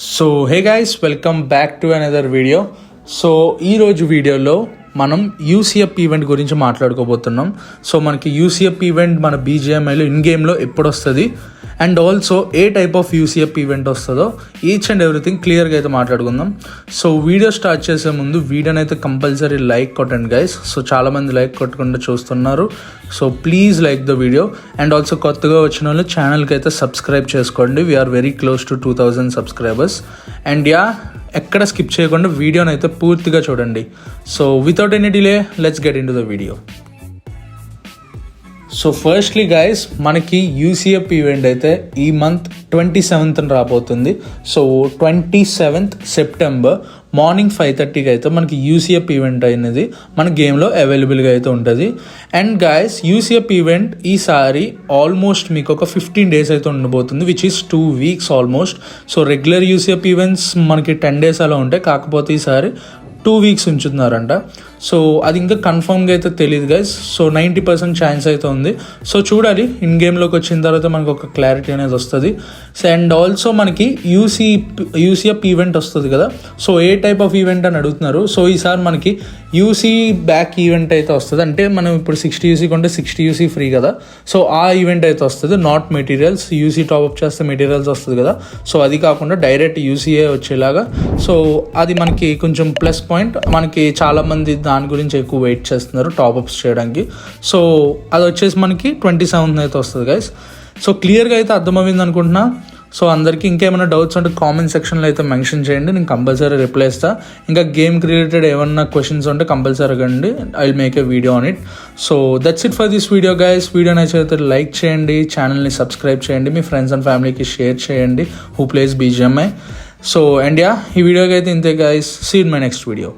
So hey guys welcome back to another video so ఈరోజు వీడియోలో మనం యూసీఎఫ్ ఈవెంట్ గురించి మాట్లాడుకోబోతున్నాం. సో మనకి యూసీఎఫ్ ఈవెంట్ మన బీజేఎంఐలో ఇన్ గేమ్లో ఎప్పుడు వస్తుంది and also a type of UCF event వస్తుందో ఈచ్ అండ్ ఎవ్రీథింగ్ క్లియర్గా అయితే మాట్లాడుకుందాం. సో వీడియో స్టార్ట్ చేసే ముందు వీడియోని అయితే కంపల్సరీ లైక్ కొట్టండి గైస్ సో చాలామంది లైక్ కొట్టకుండా చూస్తున్నారు. So please like the video and also కొత్తగా వచ్చిన వాళ్ళు ఛానల్కి అయితే సబ్స్క్రైబ్ చేసుకోండి. We're very close to two thousand subscribers and yeah ఎక్కడ స్కిప్ చేయకుండా వీడియోని అయితే పూర్తిగా చూడండి. So without any delay let's get into the video so firstly guys మనకి యూసీఎఫ్ ఈవెంట్ అయితే ఈ మంత్ ట్వంటీ సెవెంత్ రాబోతుంది. So twenty seventh September morning five థర్టీకి అయితే మనకి యూసీఎఫ్ ఈవెంట్ అనేది మన గేమ్లో అవైలబుల్గా అయితే ఉంటుంది. అండ్ గాయస్ యూసీఎఫ్ ఈవెంట్ ఈసారి ఆల్మోస్ట్ మీకు ఒక ఫిఫ్టీన్ డేస్ అయితే ఉండబోతుంది which is two weeks almost so regular UCF events మనకి టెన్ డేస్ అలా ఉంటాయి. కాకపోతే ఈసారి టూ వీక్స్ ఉంచుతున్నారంట. సో అది ఇంకా కన్ఫర్మ్గా అయితే తెలియదు guys so ninety percent chance అయితే ఉంది. సో చూడాలి. ఇన్ గేమ్లోకి వచ్చిన తర్వాత మనకు ఒక క్లారిటీ అనేది వస్తుంది. సో అండ్ ఆల్సో మనకి యూసీ యూసీఎఫ్ ఈవెంట్ వస్తుంది కదా. So a type of event అని అడుగుతున్నారు? సో ఈసారి మనకి యూసీ బ్యాక్ ఈవెంట్ అయితే వస్తుంది. అంటే మనం ఇప్పుడు సిక్స్టీ యూసీ కొంటే సిక్స్టీ యూసీ ఫ్రీ కదా. సో ఆ ఈవెంట్ అయితే వస్తుంది. Not materials UC top up చేస్తే మెటీరియల్స్ వస్తుంది కదా. సో అది కాకుండా డైరెక్ట్ యూసీఏ వచ్చేలాగా. సో అది మనకి కొంచెం ప్లస్ పాయింట్ మనకి చాలామంది దాని గురించి ఎక్కువ వెయిట్ చేస్తున్నారు టాప్అప్స్ చేయడానికి. సో అది వచ్చేసి మనకి ట్వంటీ సెవెంత్ అయితే వస్తుంది గైస్ సో క్లియర్గా అయితే అర్థమైంది అనుకుంటున్నా. సో అందరికీ ఇంకేమైనా డౌట్స్ ఉంటే కామెంట్ సెక్షన్లో అయితే మెన్షన్ చేయండి నేను కంపల్సరీ రిప్లై ఇస్తా. ఇంకా గేమ్ రిలేటెడ్ ఏమన్నా క్వశ్చన్స్ ఉంటే కంపల్సరీ అడగండి I will make a video on it so that's it for this video guys video నచ్చితే లైక్ చేయండి ఛానల్ని సబ్స్క్రైబ్ చేయండి మీ ఫ్రెండ్స్ అండ్ ఫ్యామిలీకి షేర్ చేయండి. Who plays BGMI so and yeah ఈ వీడియోకి అయితే ఇంతే guys see in my next video